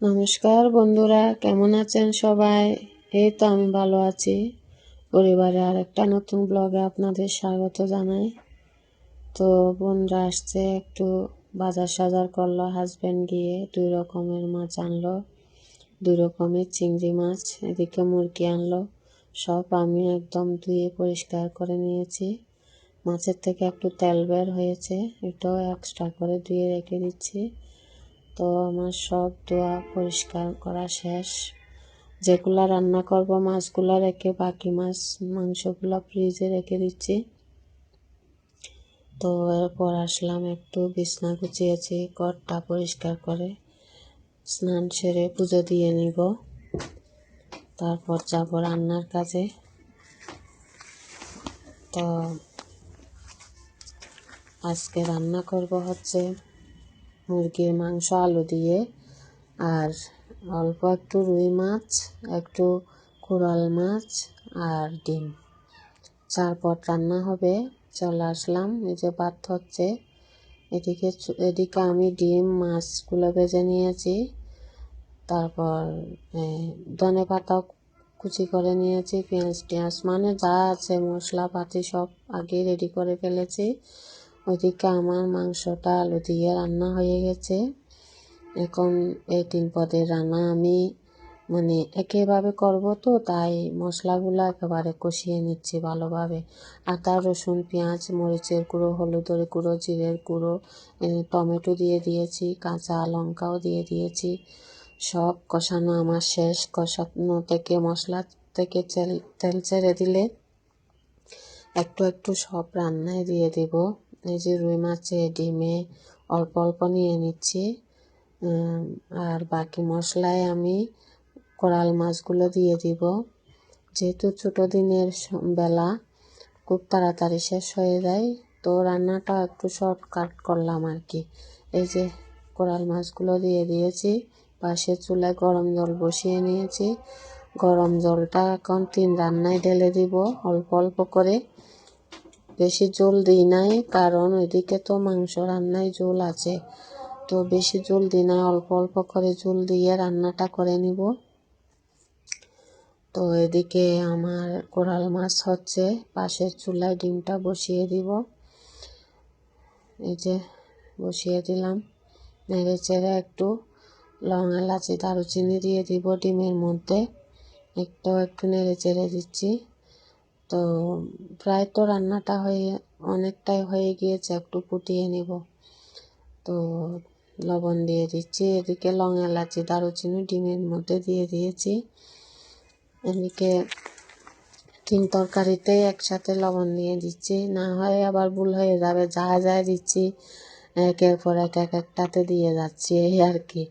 নমস্কার বন্ধুরা, কেমন আছেন সবাই? এই তো আমি ভালো আছি। পরিবারে আর একটা নতুন ব্লগে আপনাদের স্বাগত জানাই। তো বোনরা আসছে একটু বাজার সাজার করল হাজব্যান্ড গিয়ে, দুই রকমের মাছ আনলো। দুই রকমের চিংড়ি মাছ, এদিকে মুরগি আনলো। সব আমি একদম ধুয়ে পরিষ্কার করে নিয়েছি। মাছের থেকে একটু তেল বের হয়েছে, এটাও এক্সট্রা করে ধুয়ে রেখে দিচ্ছি। তো আমার সব ধোয়া পরিষ্কার করা শেষ। যেগুলো রান্না করব, মাছগুলো রেখে, বাকি মাছ, মাংসগুলো ফ্রিজে রেখে দিচ্ছি। তো এরপর আসলাম একটু বিছনা গুছিয়েছি, ঘরটা পরিষ্কার করে স্নান সেরে পুজো দিয়ে নিব। তারপর যাব রান্নার কাজে। তো আজকে রান্না করব হচ্ছে মুরগির মাংস, আলু দিয়ে। আর অল্প একটু রুই মাছ, একটু কোরাল মাছ আর ডিম। চার পট রান্না হবে। চলে আসলাম। এই যে ভাত হচ্ছে। এদিকে এদিকে আমি ডিম, মাছগুলো ভেজে নিয়েছি। তারপর ধনে পাতাও কুচি করে নিয়েছি। পেঁয়াজ টিয়াজ মানে যা আছে মশলা পাতি সব আগে রেডি করে ফেলেছি। ওইদিকে আমার মাংসটা আলু দিয়ে রান্না হয়ে গেছে। এখন এই তিন পদের রান্না আমি মানে একেভাবে করব তো, তাই মশলাগুলো একেবারে কষিয়ে নিচ্ছি ভালোভাবে। আদা, রসুন, পেঁয়াজ, মরিচের গুঁড়ো, হলুদের গুঁড়ো, জিরের গুঁড়ো টমেটো দিয়ে দিয়েছি, কাঁচা লঙ্কাও দিয়ে দিয়েছি। সব কষানো আমার শেষ। কষানো থেকে, মশলা থেকে তেল তেল ছেড়ে দিলে একটু একটু সব রান্নায় দিয়ে দেব। এই যে রুই মাছে ডিমে অল্প অল্প নিয়ে নিচ্ছি। আর বাকি মশলায় আমি কোরাল মাছগুলো দিয়ে দিব। যেহেতু ছোটো দিনের বেলা খুব তাড়াতাড়ি শেষ হয়ে যায়, তো রান্নাটা একটু শর্টকাট করলাম আর কি। এই যে কোরাল মাছগুলো দিয়ে দিয়েছি, পাশে চুলায় গরম জল বসিয়ে নিয়েছি। গরম জলটা এখন তিন রান্নায় ঢেলে দিব, অল্প অল্প করে। বেশি জল দিই নাই, কারণ ওইদিকে তো মাংস রান্নায় জল আছে। তো বেশি জল দিই নাই, অল্প অল্প করে জল দিয়ে রান্নাটা করে নিব। তো এদিকে আমার কোরাল মাছ হচ্ছে, পাশের চুলায় ডিমটা বসিয়ে দিব। এই যে বসিয়ে দিলাম, নেড়ে চেড়ে একটু লং এলাচি, দারুচিনি দিয়ে দিব ডিমের মধ্যে। একটু একটু নেড়ে চেড়ে দিচ্ছি। তো প্রায় তো রান্নাটা হয়ে, অনেকটাই হয়ে গিয়েছে, একটু ফুটিয়ে নেব। তো লবণ দিয়ে দিচ্ছি, এদিকে লং এলাচি, দারুচিনি, ডিমের মধ্যে দিয়ে দিয়েছি। এদিকে তিন তরকারিতেই একসাথে লবণ দিয়ে দিচ্ছি, না হয় আবার ভুল হয়ে যাবে, যা যায় দিচ্ছি, একের পর এক এক একটাতে দিয়ে যাচ্ছি, এই আর কি।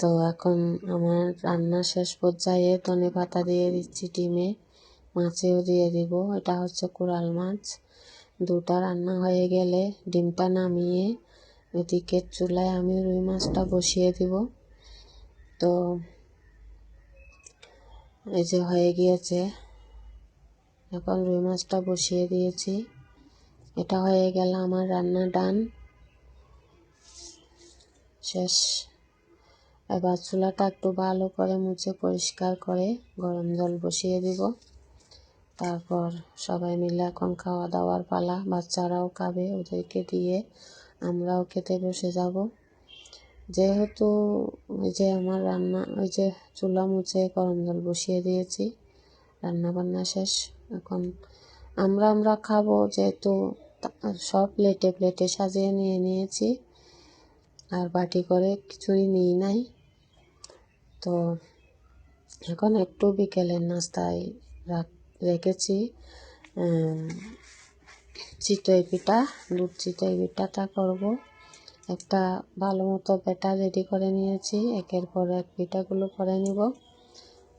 তো এখন আমার রান্না শেষ পর্যায়ে ধনে পাতা দিয়ে দিচ্ছি ডিমে। মাছেও দিয়ে দিব। এটা হচ্ছে কোরাল মাছ। দুটা রান্না হয়ে গেলে ডিমটা নামিয়ে এদিকে চুলায় আমি রুই মাছটা বসিয়ে দিব। তো এই যে হয়ে গিয়েছে। এখন রুই মাছটা বসিয়ে দিয়েছি। এটা হয়ে গেল আমার রান্না ডান। শেষ। এবার চুলাটা একটু ভালো করে মুছে পরিষ্কার করে গরম জল বসিয়ে দিব। তারপর সবাই মিলে এখন খাওয়া দাওয়ার পালা। বাচ্চারাও খাবে, ওদেরকে দিয়ে আমরাও খেতে বসে যাব। যেহেতু ওই যে আমার রান্না, ওই যে চুলা মুছে গরম জল বসিয়ে দিয়েছি রান্না বান্না শেষ। এখন আমরা আমরা খাব যেহেতু সব প্লেটে প্লেটে সাজিয়ে নিয়ে নিয়েছি। আর বাটি করে কিছুই নিই নাই। তো এখন একটু বিকেলের নাস্তায় রাখ রেখেছি। চিতই পিঠা, দুধ চিতই পিঠাটা করব। একটা ভালো মতো ব্যাটার রেডি করে নিয়েছি। একের পর এক পিঠাগুলো করে নিব।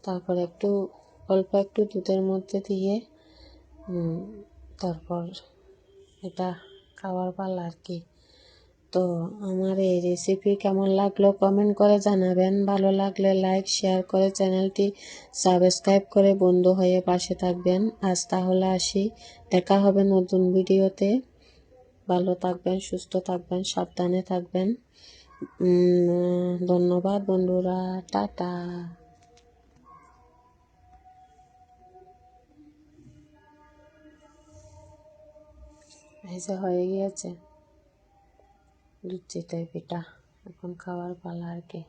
তারপর একটু, অল্প একটু দুধের মধ্যে দিয়ে তারপর এটা খাওয়ার পালা আর কি। তো আমার এই রেসিপি কেমন লাগল কমেন্ট করে জানাবেন। ভালো লাগলে লাইক শেয়ার করে চ্যানেলটি সাবস্ক্রাইব করে বন্ধু হয়ে পাশে থাকবেন। আজ তাহলে আসি। দেখা হবে নতুন ভিডিওতে। ভালো থাকবেন, সুস্থ থাকবেন, সাবধানে থাকবেন। ধন্যবাদ বন্ধুরা। টাটা। হয়ে গিয়েছে। লুচি টাইপ এটা। এখন খাওয়ার পালা আর কি।